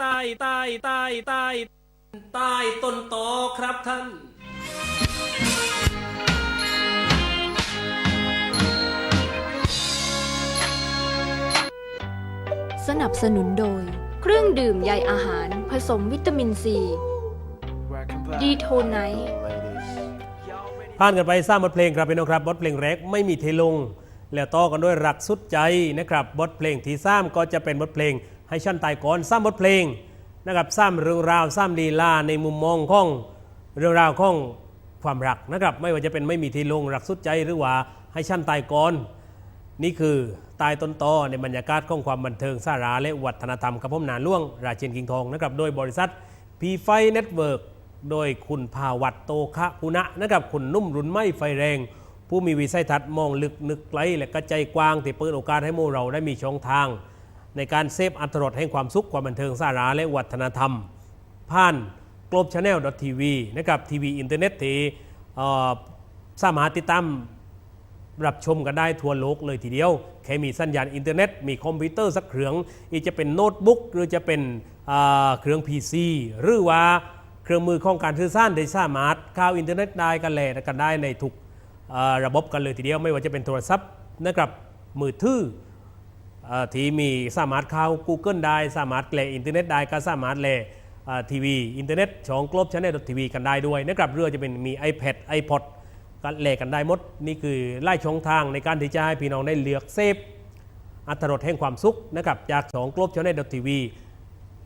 ใต้ใต้ใต้ใต้ใต้ต้นตอครับท่าน สนับสนุนโดย เครื่องดื่มใยอาหารผสมวิตามินซีดีโทไนท์ผ่านกันไปสร้างบทเพลงครับพี่น้องครับบทเพลงแรกไม่มีเทลง แล้วต่อกันด้วยรักสุดใจนะครับบทเพลงที่สามก็จะเป็นบทเพลง ให้ชั้นตายก่อนสร้างบทเพลงนะครับสร้างเรื่องราวสร้างลีลาในมุมมองของเรื่องราวของความรักนะครับ ไม่ว่าจะเป็นไม่มีเทลงรักสุดใจหรือว่าให้ชั้นตายก่อนนี่คือตายต้นตอในบรรยากาศของความบันเทิงสาระและวัฒนธรรมกับผมนานล่วง ราเชนกิงทองนะครับโดยบริษัทพีไฟเน็ตเวิร์กโดยคุณภาวัตโตคะคุณะนะครับคุณนุ่มรุนไม่ไฟแรง ผู้มีวิสัยทัศน์มองลึกนึกไกลและกระใจกว้างที่เปิดโอกาสให้หมู่เราได้มีช่องทาง ในการเซฟอัตรรสแห่งความสุขความบันเทิงสาระและวัฒนธรรม ผ่าน globe channel tv นะครับทีวีอินเทอร์เน็ตที่สามารถติดตามรับชมกันได้ทั่วโลกเลยทีเดียว แค่มีสัญญาณอินเทอร์เน็ต มีคอมพิวเตอร์สักเครื่องอีจะเป็นโน้ตบุ๊กหรือจะเป็นเครื่อง PC หรือว่าเครื่องมือของการสื่อสารได้สามารถเข้าอินเทอร์เน็ตได้กันแหลกันได้ในทุกระบบกันเลยทีเดียว ไม่ว่าจะเป็นโทรศัพท์นะครับมือถือ ที่มีสามารถเข้า Google ได้สามารถแลอินเทอร์เน็ตได้ก็สามารถแลเอ่อทีวีอินเทอร์เน็ตช่อง globe channel tv กันได้ด้วยนะครับเรือจะเป็นมี iPad iPod ก็แลกันได้หมด นี่คือไล่ช่องทางในการที่จะให้พี่น้องได้เลือกเซฟอัตรสแห่งความสุขนะครับจากช่อง globe channel tv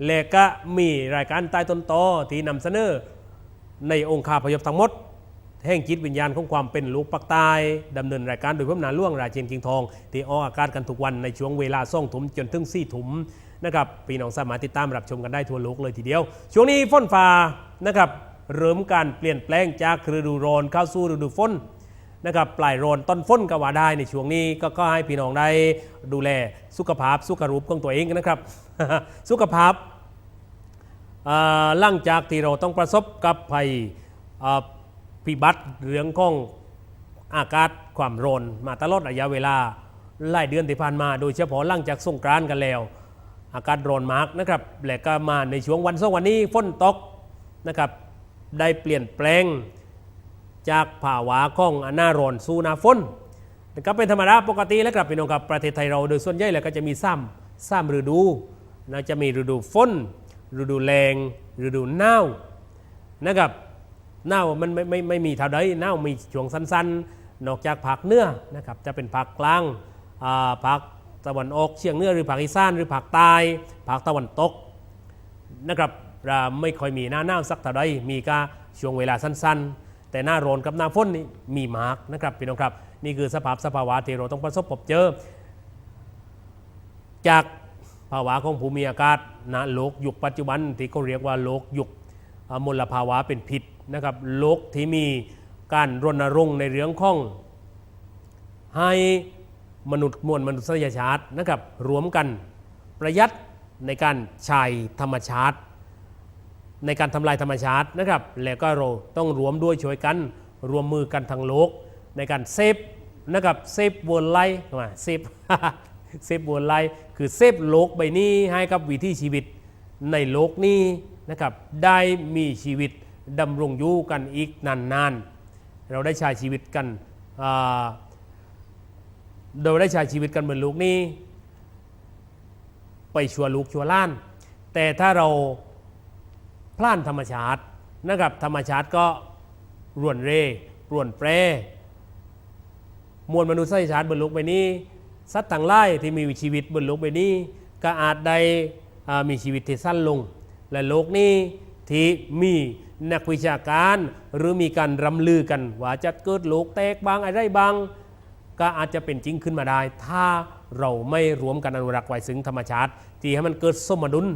และก็มีรายการใต้ต้นตอที่นำเสนอในองค์คาพยพทั้งหมด แห่งจิตวิญญาณของความเป็นลูกปักใตายดำเนินรายการโดยพระมนาล่วงราเจนกิงทองที่ออกอากาศกันทุกวันในช่วงเวลาส่องถุมจนถึงสี่ถุมนะครับพี่น้องสามารถติดตามรับชมกันได้ทั่วโลกเลยทีเดียว ช่วงนี้ฝนฟ้านะครับเริ่มการเปลี่ยนแปลงจากฤดูร้อนเข้าสู่ฤดูฝนนะครับปลายร้อนต้นฝนก็ว่าได้ในช่วงนี้ก็ก็ให้พี่น้องได้ดูแลสุขภาพสุขรูปของตัวเองนะครับ สุขภาพหลังจากที่เราต้องประสบกับภัย พิบัติเรื่องของอากาศความร้อนมาตลอดระยะเวลาหลายเดือนที่ผ่านมา โดยเฉพาะหลังจากสงกรานต์กันแล้ว อากาศร้อนมากนะครับและก็มาในช่วงวันสองวันนี้ฝนตกนะครับได้เปลี่ยนแปลงจากภาวะของหน้าร้อนสู่หน้าฝนก็เป็นธรรมดาปกติแล้วครับพี่น้องครับประเทศไทยเราโดยส่วนใหญ่แล้วก็จะมีซ้ำซ้ำฤดูนะจะมีฤดูฝนฤดูแรงฤดูหนาวนะครับ หนาวมันไม่ไม่ไม่มีเท่าใดหนามีช่วงสั้นๆ นอกจากภาคเนื้อนะครับจะเป็นภาคกลางอ่าภาคตะวันออกเฉียงเหนือหรือภาคอีสานหรือภาคใต้ภาคตะวันตกนะครับเราไม่ค่อยมีหน้าหนาสักเท่าใดมีก็ช่วงเวลาสั้นๆ แต่หน้าร้อนกับหน้าฝนนี่มีมากนะครับพี่น้องครับ นี่คือสภาพสภาวะที่เราต้องประสบพบเจอ จากภาวะของภูมิอากาศณโลกยุคปัจจุบันที่เขาเรียกว่าโลกยุคมลภาวะเป็นพิษ นะครับโลกที่มีการรณรงค์ในเรื่องของให้มนุษย์มวลมนุษยชาตินะครับรวมกันประหยัดในการใช้ธรรมชาติ ในการทำลายธรรมชาตินะครับแล้วก็เราต้องรวมด้วยช่วยกันรวมมือกันทั้งโลก ในการเซฟนะครับเซฟเวิร์ไลท์มาเซฟเซฟเวิร์ไลท์คือเซฟโลกใบนี้ให้กับวิถีชีวิตในโลกนี้นะครับได้มีชีวิต ดำรงอยู่กันอีกนานๆ เราได้ใช้ชีวิตกันอ่าโดยได้ใช้ชีวิตกันบนโลกนี้ไปชัวลูกชัวล้าน แต่ถ้าเราพล่านธรรมชาตินะครับธรรมชาติก็รวนเร่รวนแปรมวลมนุษยชาติบนโลกใบนี้ สัตว์ต่างไล่ที่มีชีวิตบนโลกใบนี้ ก็อาจได้มีชีวิตที่สั้นลง และโลกนี้ที่มี นักวิชาการหรือมีการรำลือกันว่าจะเกิดโลกแตกบางอะไรบางก็อาจจะเป็นจริงขึ้นมาได้ ถ้าเราไม่รวมกันอนุรักษ์ไว้ซึ่งธรรมชาติที่ให้มันเกิดสมดุล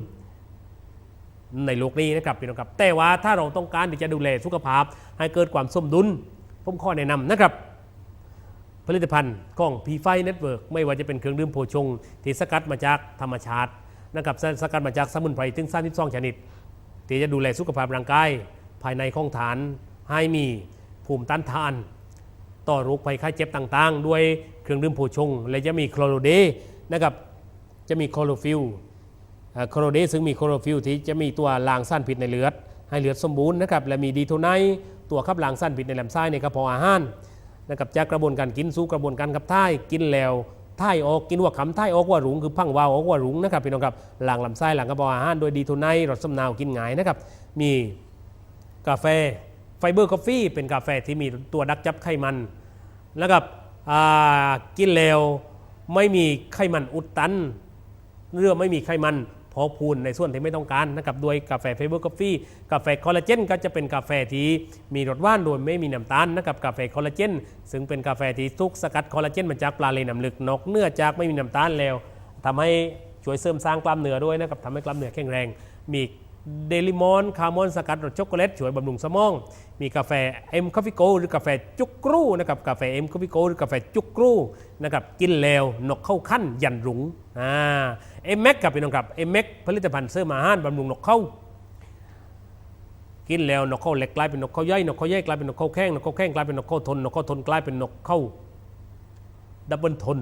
ในโลกนี้นะครับพี่น้องครับ แต่ว่าถ้าเราต้องการที่จะดูแลสุขภาพ ให้เกิดความสมดุลผมข้อแนะนำนะครับ ผลิตภัณฑ์ของพีไฟเน็ตเวิร์กไม่ว่าจะเป็นเครื่องดื่มโพชง ที่สกัดมาจากธรรมชาตินะครับสสกัดมาจากสมุนไพรถึง32ชนิดที่จะดูแลสุขภาพร่างกาย ภายในของฐานให้มีภูมิต้านทาน ต่อโรคภัยไข้เจ็บต่างๆ ด้วยเครื่องดื่มโพชง และจะมีคลอโรเดนะครับจะมีคลอโรฟิลโคโรเดซึ่งมีโคโรฟิลที่จะมีตัวล้างสารพิษในเลือด ให้เลือดสมบูรณ์นะครับและมีดีโทไนตัวขับล้างสารพิษในลำไส้ในกระเพาะอาหารนะครับจากกระบวนการกินสู่กระบวนการขับถ่ายกินแล้วถ่ายออกกินว่าคำถ่ายออกว่ารุงคือพังวาวออกว่ารุงนะครับพี่น้องครับล้างลำไส้ล้างกระเพาะอาหารโดยดีโทไนรสสำนาวกินง่ายนะครับมี กาแฟไฟเบอร์กาแฟเป็นกาแฟที่มีตัวดักจับไขมัน แล้วกับกินแล้วไม่มีไขมันอุดตันเรื่องไม่มีไขมันพอพูนในส่วนที่ไม่ต้องการนะครับด้วยกาแฟไฟเบอร์กาแฟกาแฟคอลลาเจนก็จะเป็นกาแฟที่มีรสหวานโดยไม่มีน้ำตาลนะครับกาแฟคอลลาเจนซึ่งเป็นกาแฟที่ทุกสกัดคอลลาเจนมาจากปลาเลน้ำลึกนอกเนื้อจากไม่มีน้ำตาลแล้วทำให้ช่วยเสริมสร้างกล้ามเนื้อด้วยนะครับทำให้กล้ามเนื้อแข็งแรง มี เดลิมอนคาร์มอนสกัดรสช็อกโกแลตช่วยบำรุงสมอง มีกาแฟเอ็มคอฟฟี่โกหรือกาแฟจุกกรูนะครับกาแฟเอ็มคอฟฟี่โกหรือกาแฟจุกกรูนะครับกินแล้วนกเข้าขั้นยันรุงอ่าเอ็มแม็กกับพี่น้องครับเอ็มแม็กผลิตภัณฑ์เสริมอาหารบำรุงนกเข้า กินแล้วนกเข้าเล็กกลายเป็นนกเข้าย่อยนกเข้าย่อยกลายเป็นนกเข้าแข้งนกเข้าแข้งกลายเป็นนกเข้าทนนกเข้าทนกลายเป็นนกเข้าดับเบิลทน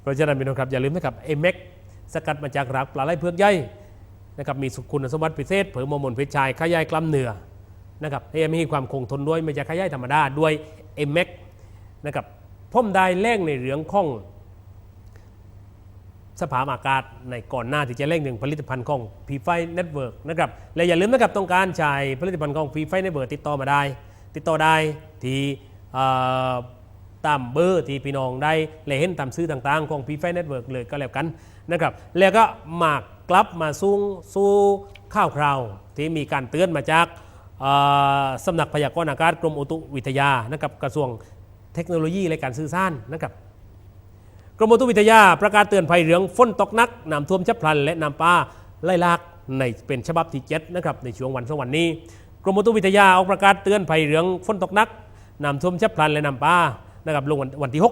เพราะฉะนั้นพี่น้องครับอย่าลืมนะครับเอ็มแม็กสกัดมาจากรากปลาไหลเผือกใหญ่ นะครับมีคุณสมบัติพิเศษเผยฮอมนเพชรชายขยายกล้ามเนื้อนะครับให้มีความคงทนด้วยไม่ใช่ขยายธรรมดาด้วยเอ็มแม็กนะครับพ่มได้แรงในเรื่องของสภาพอากาศในก่อนหน้าที่จะเร่งหนึ่งผลิตภัณฑ์ของ p ีไฟเน็ตเวิร์กนะครับและอย่าลืมนะครับต้องการใช้ผลิตภัณฑ์ของ p ีไฟเน็ตเวิร์กติดต่อมาได้ ติดต่อได้ที่ตามเบอร์ที่พี่น้องได้เลยเห็นตามซื้อต่างๆ ของ p ีไฟเน็ตเวิร์กเลยก็แล้วกันนะครับแล้วก็มาก กลับมาสู้สู้ข้าวคราว ที่มีการเตือนมาจากสำนักพยากรณ์อากาศกรมอุตุวิทยานะครับกระทรวงเทคโนโลยีและการสื่อสารนะครับกรมอุตุวิทยาประกาศเตือนภัยเรื่องฝนตกหนักน้ำท่วมฉับพลัน และน้ำป่าไหล่ลากในเป็นฉบับที่7นะครับในช่วงวันสองวันนี้ กรมอุตุวิทยาออกประกาศเตือนภัยเรื่องฝนตกหนักน้ำท่วมฉับพลันและน้ำป่านะครับลงวันวันที่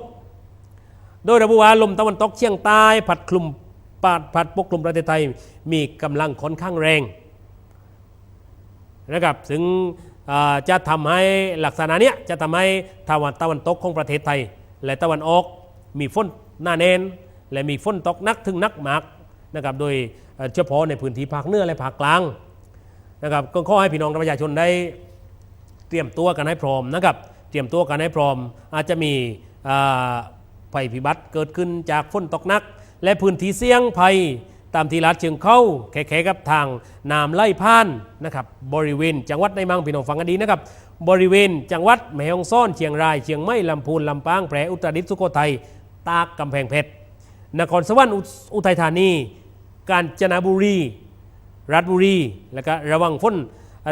6 โดยระบุว่าลมตะวันตกเฉียงใต้ พัดคลุม ปาดพัดปกคลุมประเทศไทยมีกำลังค่อนข้างแรงนะครับซึ่งจะทำให้ลักษณะเนี้ยจะทำให้ตะวันตะวันตกของประเทศไทย และตะวันออกมีฝนหนาแน่นและมีฝนตกหนักถึงนักมากนะครับโดยเฉพาะในพื้นที่ภาคเหนือและภาคกลางนะครับก็ขอให้พี่น้องประชาชนได้เตรียมตัวกันให้พร้อมนะครับเตรียมตัวกันให้พร้อม อาจจะมีภัยพิบัติเกิดขึ้นจากฝนตกหนัก และพื้นที่เสี่ยงภัย ตามที่รัฐเชียงเข้าแข่ๆกับทางน้ำไล่ผ่านนะครับบริเวณ จังหวัดในมังพี่น้องฟังกันดีนะครับบริเวณ จังหวัดแม่ฮ่องซ่อนเชียงรายเชียงใหม่ลำพูนลำปางแพร่อุตรดิตถ์สุโขทัยตากกำแพงเพชรนครสวรรค์อุทัยธานี กาญจนบุรี ราชบุรี แล้วก็ระวังฝน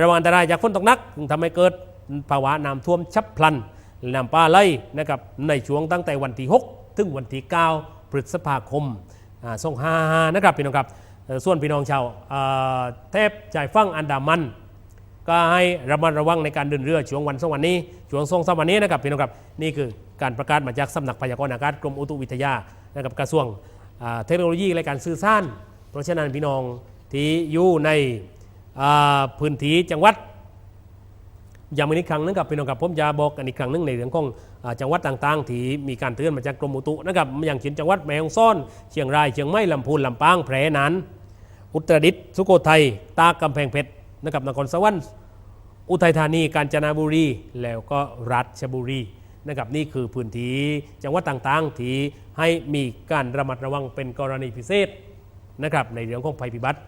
ระวังอันตรายจากฝนตกหนักทำให้เกิดภาวะน้ำท่วมฉับพลันน้ำป่าไหลนะครับในช่วงตั้งแต่วันที่ 6 ถึงวันที่ 9 พฤษภาคมส่งห้านะครับพี่น้องครับส่วนพี่น้องชาวเทพชายฝั่งอันดามัน ก็ให้ระมัดระวังในการเดินเรือช่วงวันสองวันนี้ช่วงสองสามวันนี้นะครับพี่น้องครับนี่คือการประกาศมาจากสำนักพยากรณ์อากาศกรมอุตุวิทยานะครับกระทรวงเทคโนโลยีและการสื่อสารเพราะฉะนั้นพี่น้องที่อยู่ในพื้นที่จังหวัด ย้ำอีกครั้งนึงกับพี่น้องครับผมจะบอกกันอีกครั้งนึงในเรื่องของจังหวัดต่างๆ ที่มีการเตือนมาจากกรมอุตุนะครับอย่างเช่นจังหวัดแม่ฮ่องซ่อนเชียงรายเชียงใหม่ลำพูนลำปางแพร่นั้น อุตรดิตถ์สุโขทัยตากกำแพงเพชรนะครับนครสวรรค์อุทัยธานีกาญจนบุรีแล้วก็ราชบุรีนะครับนี่คือพื้นที่จังหวัดต่างๆ ที่ให้มีการระมัดระวังเป็นกรณีพิเศษนะครับในเรื่องของภัยพิบัติ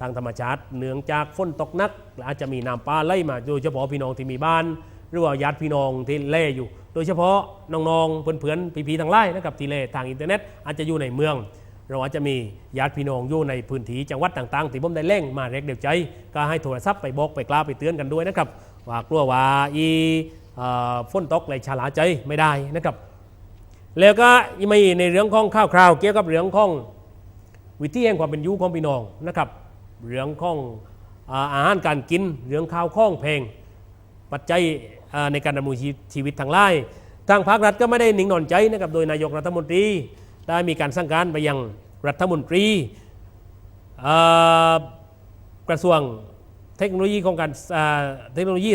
ทางธรรมชาติ เนื่องจากฝนตกนักและอาจจะมีน้ำป่าไหลมาโดยเฉพาะพี่น้องที่มีบ้าน หรือว่าญาติพี่น้องที่เล่อยู่ โดยเฉพาะน้องๆเพื่อนๆพี่ๆทางไล่นะครับที่เล่ทางอินเทอร์เน็ตอาจจะอยู่ในเมือง เราอาจจะมีญาติพี่น้องอยู่ในพื้นที่จังหวัดต่างๆที่ผมได้เล่งมาเรียกเดียวใจ ก็ให้โทรศัพท์ไปบอกไปกล้าไปเตือนกันด้วยนะครับว่ากลัวว่าอีเอ่อฝนตกเลยชะลาใจไม่ได้นะครับแล้วก็ยังมีในเรื่องของข้าวคราวเกี่ยวกับเรื่องของวิธีแห่งความเป็นอยู่ของพี่น้องนะครับ เรื่องของอาอาหารการกินเรื่องข้าวข้องเพลงปัจจัยในการดำรงชีชีวิตทางไล่ทางภาครัฐก็ไม่ได้นิ่งนอนใจนะครับโดยนายกรัฐมนตรีได้มีการสั่งการไปยังรัฐมนตรีกระทรวงเทคโนโลยีของการเทคโนโลยี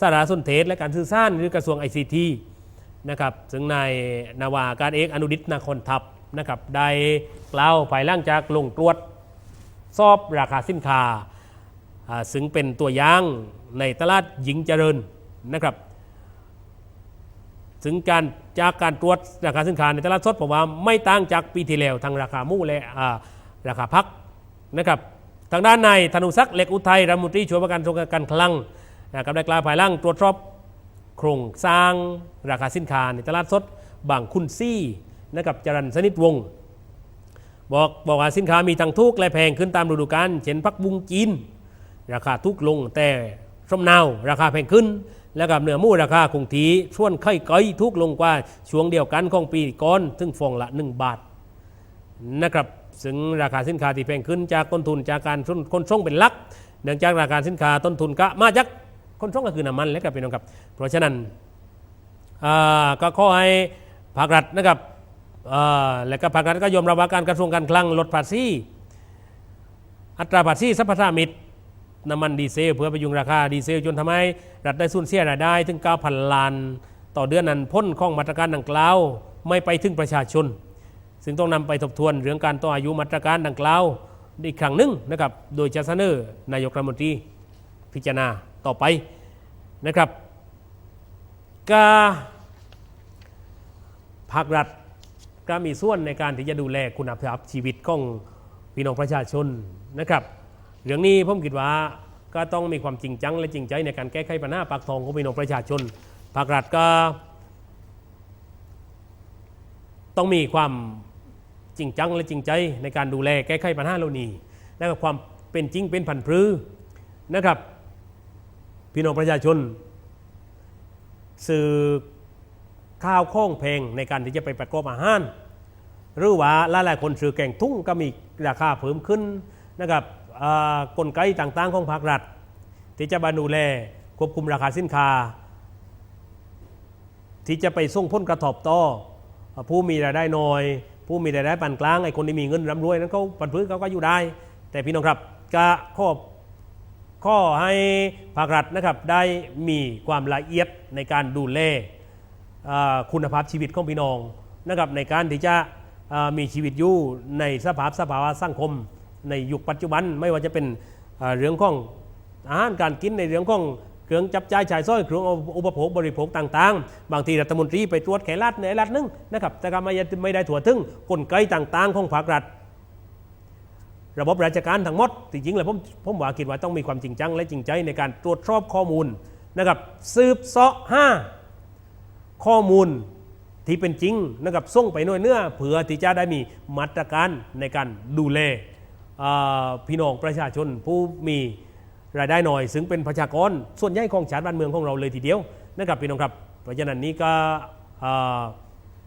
สารสนเทศและการสื่อสารหรือกระทรวง ICT นะครับซึ่งนายนาวากาศเอกอนุดิตนาคอนทัพนะครับได้กล่าวภายหล่างจากลงตรวจ สอบราคาสินค้าซึ่งเป็นตัวอย่างในตลาดหญิงเจริญนะครับถึงการจากการตรวจราคาสินค้าในตลาดสดผมว่าไม่ต่างจากปีที่แล้วทางราคาหมูและราคาพักนะครับทางด้านในธนุศักดิ์เหล็กอุทัยรัฐมนตรีช่วยว่าการกระทรวงการคลังนะครับได้กล่าวภายหล่างตรวจสอบโครงสร้างราคาสินค้าในตลาดสดบางคุณซี่นะครับจรันสนิทวงศ์ บอกบอกว่าสินค้ามีทั้งทุกและแพงขึ้นตามฤดูกาลเช่นพักบุงจีนราคาทุกลงแต่ส้มนาวราคาแพงขึ้น แล้วกับเนื้อหมูราคาคงทีช่วนไข่ไก่ทุกลงกว่าช่วงเดียวกันของปีก่อนถึงฟองละ 1 บาทนะครับซึ่งราคาสินค้าที่แพงขึ้นจากต้นทุนจากการคนส่งเป็นลักเนื่องจากราคาสินค้าต้นทุนก็มาจากคนส่งก็คือน้ำมันและกับพี่น้องครับ เพราะฉะนั้นก็ขอให้ภาครัฐนะครับ และก็ภาครัฐก็ยอมรับว่าการกระทรวงการคลังลดภาษีอัตราภาษีสรรพสามิตน้ำมันดีเซลเพื่อประยุงราคาดีเซลจนทำให้รัฐได้สูญเสียรายได้ถึง 9,000 ล้าน ต่อเดือนนั้นพ้นข้องมาตรการดังกล่าวไม่ไปถึงประชาชน ซึ่งต้องนำไปทบทวนเรื่องการต่ออายุมาตรการดังกล่าวอีกครั้งหนึ่งนะครับโดยจะเสนอนายกรัฐมนตรีพิจารณาต่อไปนะครับกาภาครัฐ ก็มีส่วนในการที่จะดูแลคุณภาพชีวิตของพี่น้องประชาชนนะครับ เรื่องนี้ผมคิดว่าก็ต้องมีความจริงจังและจริงใจในการแก้ไขปัญหาปากท้องของพี่น้องประชาชนภาครัฐก็ต้องมีความจริงจังและจริงใจในการดูแลแก้ไขปัญหาเหล่านี้และกับความเป็นจริงเป็นผันพรือนะครับ พี่น้องประชาชนสื่อ ข้าวข้องเพลงในการที่จะไปประกอบอาหารหรือว่าหลายๆคนซื้อแกงทุ่งก็มีราคาเพิ่มขึ้นนะครับกลไกต่างๆของภาครัฐ ที่จะมาดูแลควบคุมราคาสินค้า ที่จะไปส่งผลกระทบต่อผู้มีรายได้น้อย ผู้มีรายได้ปานกลางไอ้คนที่มีเงินร่ำรวยนั้นเขาปันพื้นเขาก็อยู่ได้ แต่พี่น้องครับก็ข้อข้อให้ภาครัฐนะครับได้มีความละเอียดในการดูแล คุณภาพชีวิตของพี่น้องนะครับในการที่จะมีชีวิตอยู่ในสภาพสภาวะสังคม ในยุคปัจจุบันไม่ว่าจะเป็นเรื่องของอาหารการกินในเรื่องของเครื่องจับจ่ายจ่ายสร้อยเครื่องอุปโภคบริโภคต่างๆ บางทีรัฐมนตรีไปตรวจแขรัฐในรัฐหนึงนะครับแต่ก็ไม่ไม่ได้ถั่วถึงกลไกต่างๆ ของภาครัฐ ระบบราชการทั้งหมดจริงๆแล้วผมผมว่าคิดว่าต้องมีความจริงจัง และจริงใจในการตรวจสอบข้อมูลนะครับสืบเสาะห้า ข้อมูลที่เป็นจริงนะครับส่งไปหน่วยเนื้อเผื่อที่จะได้มีมาตรการในการดูแลพี่น้องประชาชนผู้มีรายได้น้อย ซึ่งเป็นประชากรส่วนใหญ่ของชาติบ้านเมืองของเราเลยทีเดียวนะครับพี่น้องครับเพราะฉะนั้นนี้ก็อ่า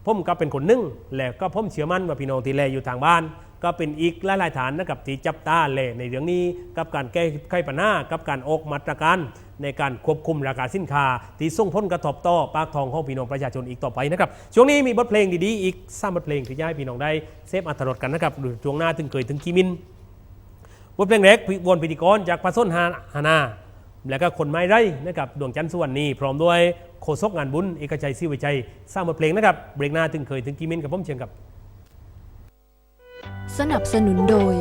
ผมก็เป็นคนหนึ่งและก็ผมเชื่อมั่นว่าพี่น้องที่แลอยู่ทางบ้าน ก็เป็นอีกหลายๆฐานนะครับที่จับตาแลในเรื่องนี้กับการแก้ไขปัญหากับการออกมาตรการ ในการควบคุมราคาสินค้าที่ส่งผลกระทบต่อปากทองของพี่น้องประชาชนอีกต่อไปนะครับช่วงนี้มีบทเพลงดีๆอีกสามบทเพลงที่จะให้พี่น้องได้เซฟอัตรรกันนะครับหรือช่วงหน้าถึงเคยถึงกีมินบทเพลงแรกวนพิธีกรจากปาส้นฮานาแล้วก็คนไม้ไร่นะครับดวงจันทร์สุวรรณีพร้อมด้วยโฆษกงานบุญเอกชัยศิวิชัยสร้างบทเพลงนะครับเบรกหน้าถึงเคยถึงกีมินกับผมเชียงกับ สนับสนุนโดย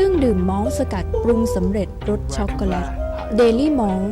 รื่องดื่มมอลสกัดปรุงสำเร็จรสช็อกโกแลตเดลี่มอล